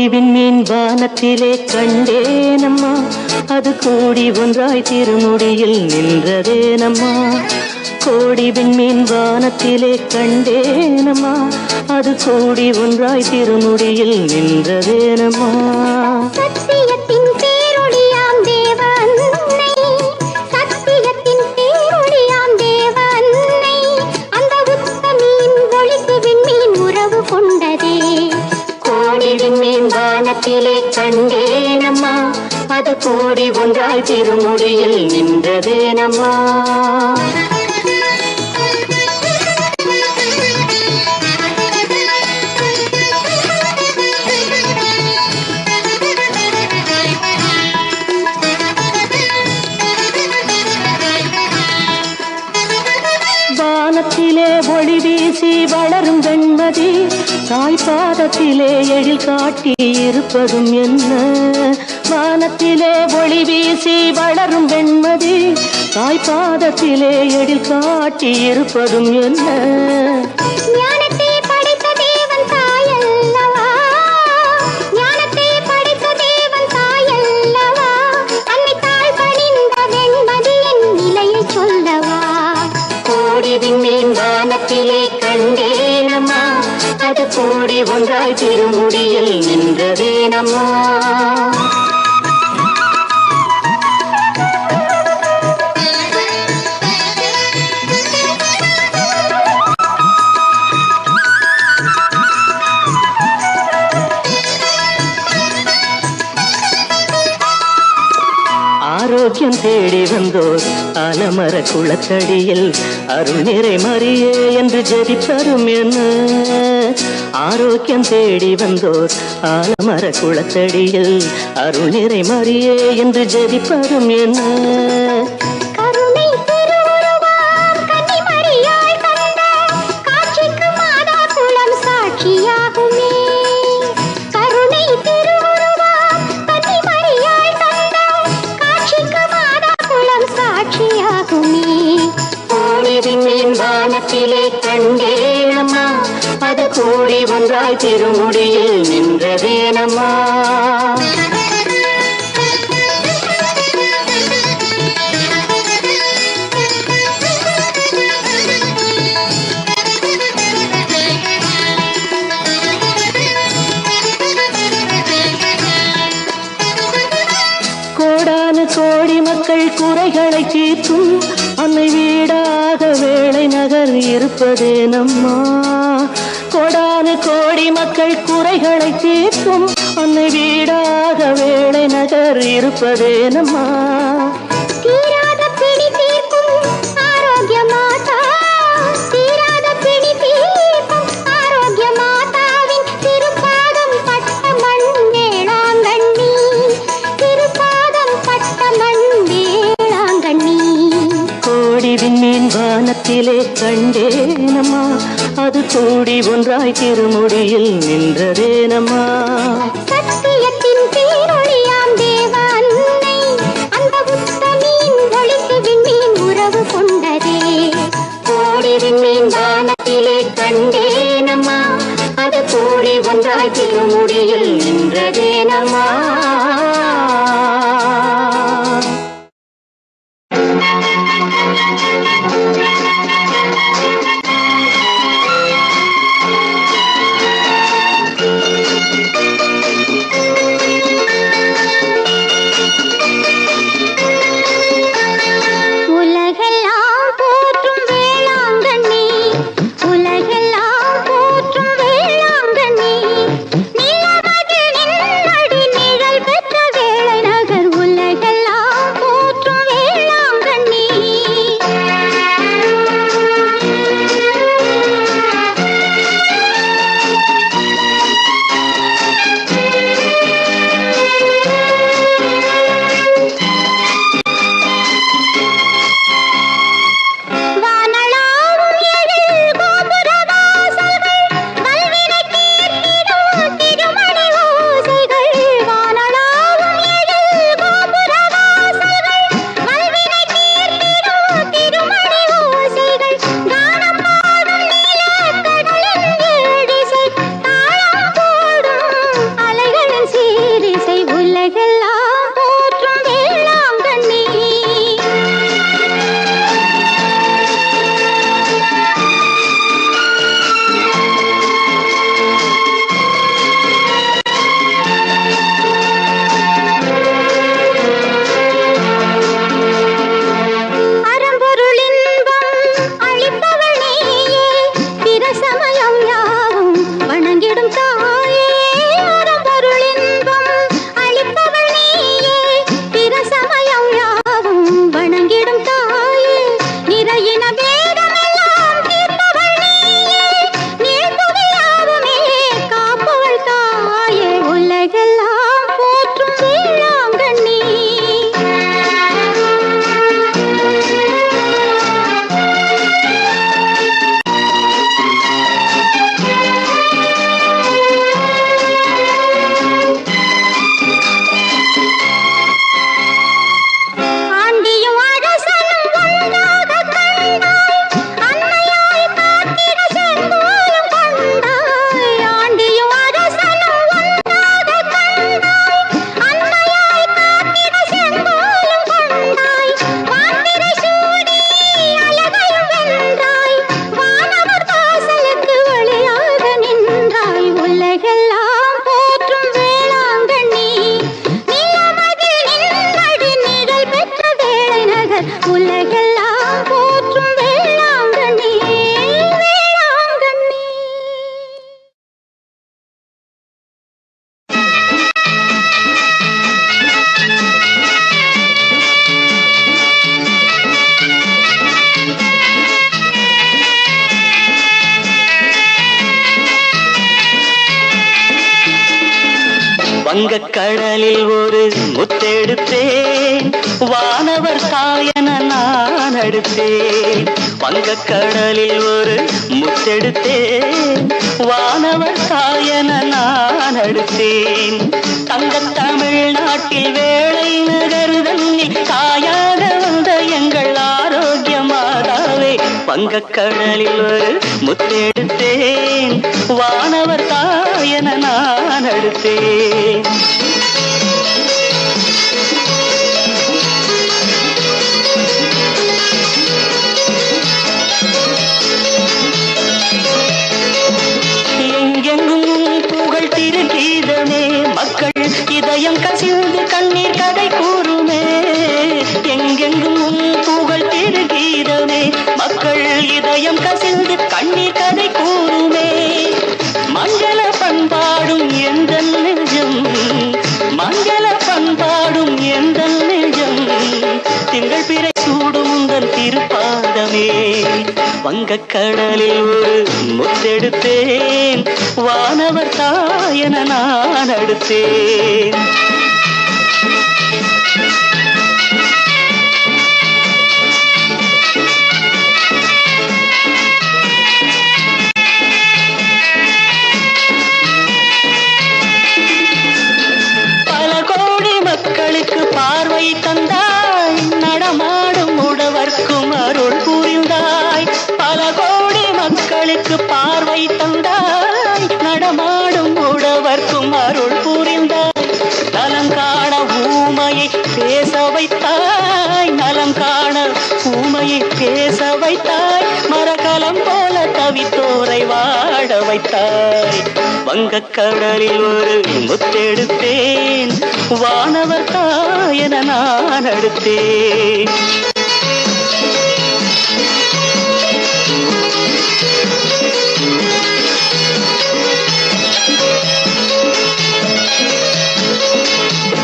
அறிவின் மீன் வானத்திலே கண்டேனம்மா. அது கூடி ஒன்றாய் திருமுடியில் நின்றதேனம்மா. கோடி விண்மீன் வானத்திலே கண்டேனம்மா. அது கோடி ஒன்றாய் திருமுடியில் நின்றதேனம்மா. விண்மீன் வானத்திலே கண்டேனம்மா. அது கூடி ஒன்றாய் திருமுடியில் நின்றதேனம்மா. வானத்திலே ஒளி வீசி வளரும் வெண்மதி தாய் பாதத்திலே எழில் காட்டி இருப்பதும் என்ன? வானத்திலே ஒளி வீசி வளரும் வெண்மதி தாய்ப்பாதத்திலே எழில் காட்டி இருப்பதும் என்ன? ஆரோக்கியம் தேடி வந்தோர் அலமர குளத்தடியில் அருள் நிறை மறியே என்று ஜெபிப்பரும் என்ன? ஆரோக்கியம் தேடி வந்தோர் ஆலமர குளத்தடியில் அருள் நிறை மறியே என்று ஜெபிப்பரும் என்ன? அது கூடி ஒன்றாய் திருமுடியில் நின்றதேனம்மா கோடானு கோடி மக்கள் குறைகளை தீர்க்கும் அன்னை வீடாக வேளை நகர் இருப்பதே நம்மா. கோடானு கோடி மக்கள் குறைகளை தீர்க்கும். அன்னை வீடாக வேளை நகர் இருப்பதே நம்மா. வானத்திலே கண்டேனம்மா அது கூடி ஒன்றாய் திருமுடியில் நின்றதேனம்மா. சத்தியத்தின் பேரொளியாம் தேவ அன்னை அந்த உத்தமீன் ஒளிக்கு விண்மீன் உறவு கொண்டதே. கோடி விண்மீன் வானத்திலே கண்டேனம்மா அது கூடி ஒன்றாய் திருமுடியில் நின்றதேனம்மா. கடலில் ஒரு முத்தெடுத்தேன். வானவர் சாயன நான் அடுத்தேன். வங்க கடலில் ஒரு முத்தெடுத்தேன். வானவர் சாயன நான் அடுத்தேன். தங்க தமிழ்நாட்டில் வேலை நகருதன்னில் காயாக வந்த எங்கள் ஆரோக்கியமாதாவே. வங்க கடலில் ஒரு முத்தெடுத்தேன். வானவர் தாயன நான் தடுத்தேன் எங்கெங்கும் புகழ் திருகீதமே மக்கள் இதயம் கசிந்து கண்ணீர் கதை கூறுமே. எங்கெங்கும் புகழ் திருகீதமே மக்கள் இதயம் கசிந்து கண்ணீர் வங்கக்கடலில் ஒரு முத்தெடுத்தேன். வானவர் தாயன நான் அடுத்தேன். வைத்தாய். வங்கக்கடலில் ஒரு முத்தெடுத்தேன். வானவர் தாயன நான் அடுத்தேன்.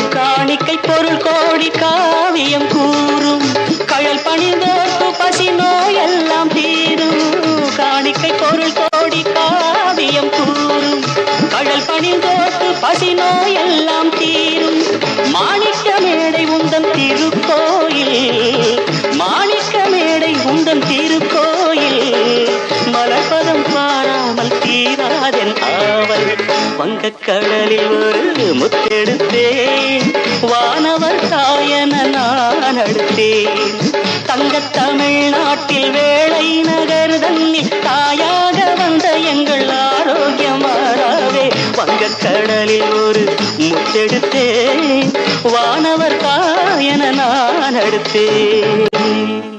காணிக்கை பொருள் கோடி காவியம் கூறும். கழல் பணிந்தோர்க்கு பசி நோயெல்லாம் தீரும். காணிக்கை பொருள் பணிந்தோர்க்கு பசி நோயெல்லாம் தீரும். மாணிக்க மேடை உந்தன் திருக்கோயில். மாணிக்க மேடை உந்தன் திருக்கோயில். மலர்பதம் பாராமல் தீராதென் ஆவல். வங்கக்கடலில் ஒரு முத்தெடுத்தேன். வானவர் தாயன நான் அடுத்தேன். தங்க தமிழ்நாட்டில் வேளை நகர் தன்னில் தாயாக கடலில் ஒரு முத்தெடுத்தேன். வானவர் காயன நான் அடுத்தேன்.